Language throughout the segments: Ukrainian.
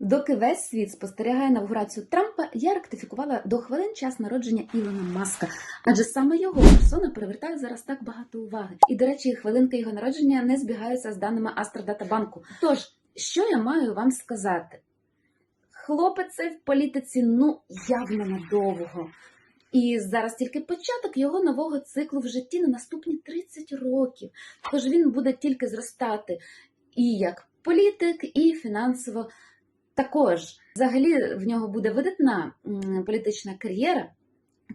Доки весь світ спостерігає інавгурацію Трампа, я ректифікувала до хвилин час народження Ілона Маска, адже саме його персона привертає зараз так багато уваги. І, до речі, хвилинки його народження не збігаються з даними Астродатабанку. Тож, що я маю вам сказати? Хлопець в політиці ну явно надовго. І зараз тільки початок його нового циклу в житті на наступні 30 років. Тож він буде тільки зростати і як політик, і фінансово також. Взагалі в нього буде видатна політична кар'єра,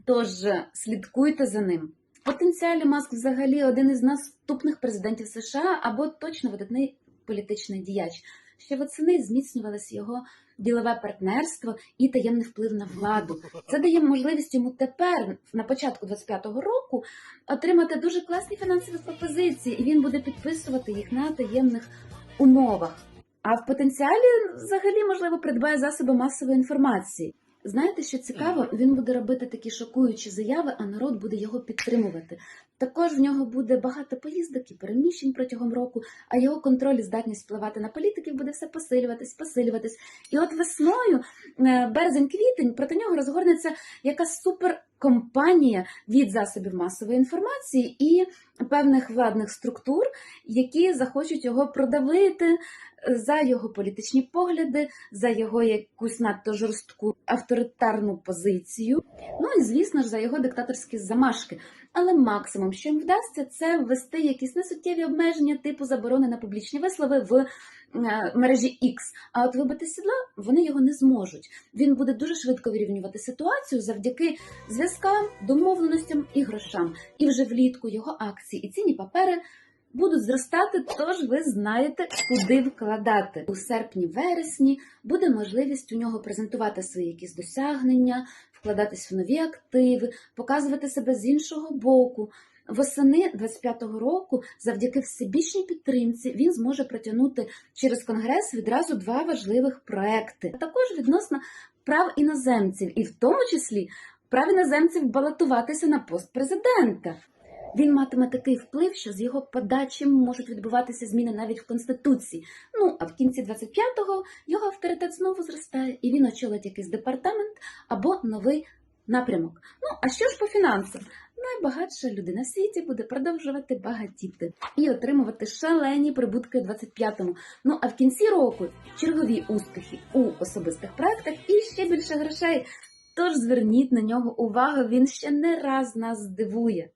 тож слідкуйте за ним. Потенціалі Маск взагалі один із наступних президентів США або точно видатний політичний діяч. Ще восени зміцнювалося його ділове партнерство і таємний вплив на владу. Це дає можливість йому тепер, на початку 25-го року, отримати дуже класні фінансові пропозиції, і він буде підписувати їх на таємних умовах. А в потенціалі взагалі можливо придбає засоби масової інформації. Знаєте, що цікаво, він буде робити такі шокуючі заяви, а народ буде його підтримувати. Також в нього буде багато поїздок і переміщень протягом року, а його контроль і здатність впливати на політиків буде все посилюватись, посилюватись. І от весною, е, березень-квітень, проти нього розгорнеться якась суперкомпанія від засобів масової інформації і певних владних структур, які захочуть його продавити за його політичні погляди, за його якусь надто жорстку авторитарну позицію. Ну і звісно ж за його диктаторські замашки. Але максимум, що їм вдасться, це ввести якісь несуттєві обмеження типу заборони на публічні вислови в е, мережі X. А от вибити сідла вони його не зможуть. Він буде дуже швидко вирівнювати ситуацію завдяки зв'язкам, домовленостям і грошам. І вже влітку його акції і цінні папери будуть зростати, тож ви знаєте, куди вкладати. У серпні-вересні буде можливість у нього презентувати свої якісь досягнення, вкладатись в нові активи, показувати себе з іншого боку. Восени 25-го року, завдяки всебічній підтримці, він зможе протягнути через конгрес відразу два важливих проекти. Також відносно прав іноземців, і в тому числі прав іноземців балотуватися на пост президента. Він матиме такий вплив, що з його подачі можуть відбуватися зміни навіть в конституції. Ну а в кінці 25-го його авторитет знову зростає, і він очолить якийсь департамент або новий напрямок. Ну а що ж по фінансам? Найбагатша людина в світі буде продовжувати багатіти і отримувати шалені прибутки у 25-му. Ну а в кінці року чергові успіхи у особистих проектах і ще більше грошей. Тож зверніть на нього увагу, він ще не раз нас здивує.